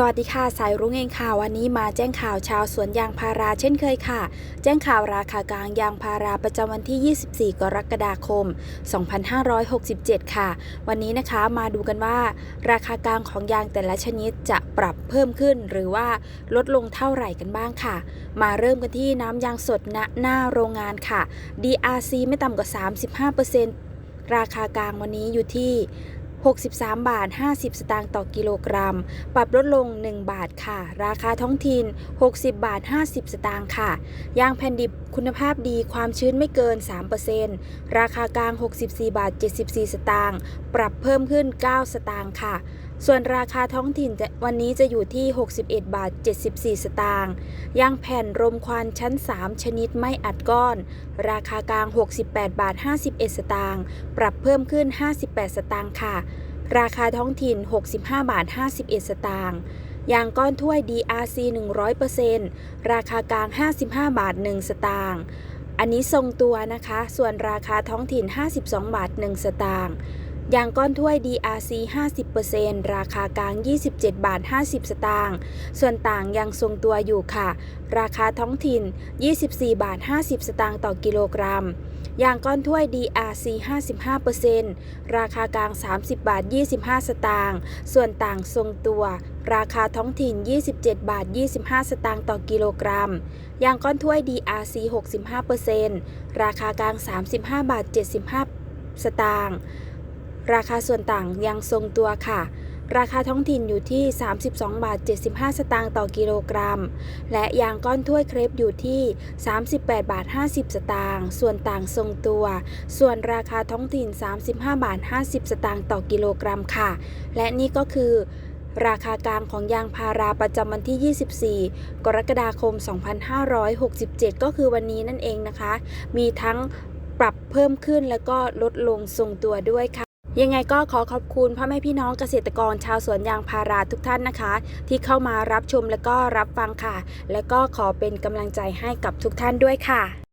สวัสดีค่ะ สายรุ้งเองค่ะวันนี้มาแจ้งข่าวชาวสวนยางพาราเช่นเคยค่ะ แจ้งข่าวราคากลางยางพาราประจำวันที่ 24 กรกฎาคม 2567 ค่ะ วันนี้นะคะมาดูกันว่า ราคากลางของยางแต่ละชนิดจะปรับเพิ่มขึ้น หรือว่าลดลงเท่าไหร่กันบ้างค่ะ มาเริ่มกันที่น้ำยางสดณหน้าโรงงานค่ะ DRC ไม่ต่ำกว่า 35%ราคากลางวันนี้อยู่ที่ 63 บาท 50 สตางค์ต่อกิโลกรัม ปรับลดลง 1 บาทค่ะ ราคาท้องถิ่น 60 บาท 50 สตางค์ค่ะ ยางแผ่นดิบคุณภาพดีความชื้นไม่เกิน 3%ราคากลาง 64 บาท 74 สตางค์ ปรับเพิ่มขึ้น 9 สตางค์ค่ะ ส่วนราคาท้องถิ่นวันนี้จะอยู่ที่ 61 บาท 74 สตางค์ยางแผ่นรมควันชั้น 3 ชนิดไม่อัดก้อน ราคากลาง 68 บาท 51 สตางค์ปรับเพิ่มขึ้น 58 สตางค์ค่ะ ราคาท้องถิ่น 65 บาท 51 สตางค์ยางก้อนถ้วย DRC 100%ราคากลาง 55 บาท 1 สตางค์อันนี้ทรงตัวนะคะ ส่วนราคาท้องถิ่น 52 บาท 1 สตางค์ อย่างก้อนถ้วย DRC 50%ราคากลาง 27 บาท 50 สตางค์ ส่วนต่างยังทรงตัวอยู่ค่ะ ราคาท้องถิ่น 24 บาท 50 สตางค์ต่อกิโลกรัม อย่างก้อนถ้วย DRC 55%ราคากลาง 30 บาท 25 สตางค์ ส่วนต่างทรงตัว ราคาท้องถิ่น 27 บาท 25 สตางค์ต่อกิโลกรัม อย่างก้อนถ้วย DRC 65%ราคากลาง 35 บาท 75 สตางค์ ราคาส่วนต่างยังทรงตัวค่ะ ราคาท้องถิ่นอยู่ที่ 32 บาท 75 สตางค์ต่อกิโลกรัม และยางก้อนถ้วยเครปอยู่ที่ 38 บาท 50 สตางค์ ส่วนต่างทรงตัว ส่วนราคาท้องถิ่น 35 บาท 50 สตางค์ต่อกิโลกรัมค่ะ และนี่ก็คือราคากลางของยางพาราประจำวันที่ 24 กรกฎาคม 2567 ก็คือวันนี้นั่นเองนะคะ มีทั้งปรับเพิ่มขึ้นแล้วก็ลดลงทรงตัวด้วยค่ะ ยังไงก็ขอขอบคุณพ่อแม่พี่น้องเกษตรกรชาวสวนยางพาราทุกท่านนะคะ ที่เข้ามารับชมและก็รับฟังค่ะ และก็ขอเป็นกำลังใจให้กับทุกท่านด้วยค่ะ